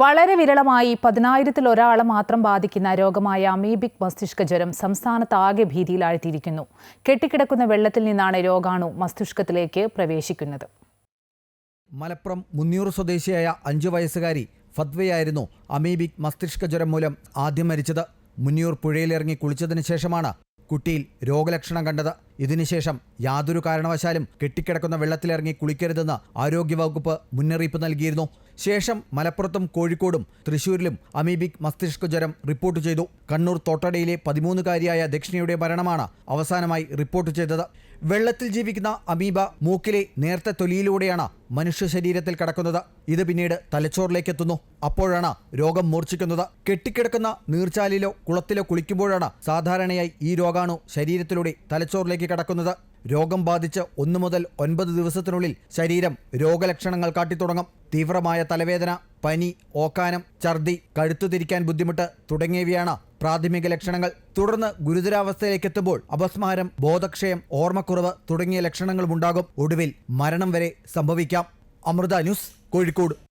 വളരെ വിരളമായി പതിനായിരത്തിൽ ഒരാളെ മാത്രം ബാധിക്കുന്ന രോഗമായ അമീബിക് മസ്തിഷ്ക ജ്വരം സംസ്ഥാനത്ത് ആകെ ഭീതിയിലാഴ്ത്തിയിരിക്കുന്നു. കെട്ടിക്കിടക്കുന്ന വെള്ളത്തിൽ നിന്നാണ് രോഗാണു മസ്തിഷ്കത്തിലേക്ക് പ്രവേശിക്കുന്നത്. മലപ്പുറം മുന്നിയൂർ സ്വദേശിയായ അഞ്ചു വയസ്സുകാരി ഫത്വയായിരുന്നു അമീബിക് മസ്തിഷ്ക ജ്വരം മൂലം ആദ്യം മരിച്ചത്. മുന്നിയൂർ പുഴയിലിറങ്ങി കുളിച്ചതിന് ശേഷമാണ് കുട്ടിയിൽ രോഗലക്ഷണം കണ്ടത്. ഇതിനുശേഷം യാതൊരു കാരണവശാലും കെട്ടിക്കിടക്കുന്ന വെള്ളത്തിലിറങ്ങി കുളിക്കരുതെന്ന് ആരോഗ്യവകുപ്പ് മുന്നറിയിപ്പ് നൽകിയിരുന്നു. ശേഷം മലപ്പുറത്തും കോഴിക്കോടും തൃശൂരിലും അമീബിക് മസ്തിഷ്ക ജ്വരം റിപ്പോർട്ട് ചെയ്തു. കണ്ണൂർ തോട്ടടയിലെ പതിമൂന്നുകാരിയായ ദക്ഷിണയുടെ മരണമാണ് അവസാനമായി റിപ്പോർട്ട് ചെയ്തത്. വെള്ളത്തിൽ ജീവിക്കുന്ന അമീബ മൂക്കിലെ നേർത്ത തൊലിയിലൂടെയാണ് മനുഷ്യ ശരീരത്തിൽ കടക്കുന്നത്. ഇത് പിന്നീട് തലച്ചോറിലേക്ക് എത്തുന്നു അപ്പോഴാണ് രോഗം മൂർച്ഛിക്കുന്നത്. കെട്ടിക്കിടക്കുന്ന നീർച്ചാലിലോ കുളത്തിലോ കുളിക്കുമ്പോഴാണ് സാധാരണയായി ഈ രോഗാണു ശരീരത്തിലൂടെ തലച്ചോറിലേക്ക് കടക്കുന്നത്. രോഗം ബാധിച്ച് ഒന്നു മുതൽ ഒൻപത് ദിവസത്തിനുള്ളിൽ ശരീരം രോഗലക്ഷണങ്ങൾ കാട്ടിത്തുടങ്ങും. തീവ്രമായ തലവേദന പനി ഓക്കാനം ഛർദി കഴുത്തു തിരിക്കാൻ ബുദ്ധിമുട്ട് തുടങ്ങിയവയാണ് പ്രാഥമിക ലക്ഷണങ്ങൾ. തുടർന്ന് ഗുരുതരാവസ്ഥയിലേക്ക് എത്തുമ്പോൾ അപസ്മാരം ബോധക്ഷയം ഓർമ്മക്കുറവ് തുടങ്ങിയ ലക്ഷണങ്ങളുമുണ്ടാകും ഒടുവിൽ മരണം വരെ സംഭവിക്കാം. അമൃത ന്യൂസ് കോഴിക്കോട്.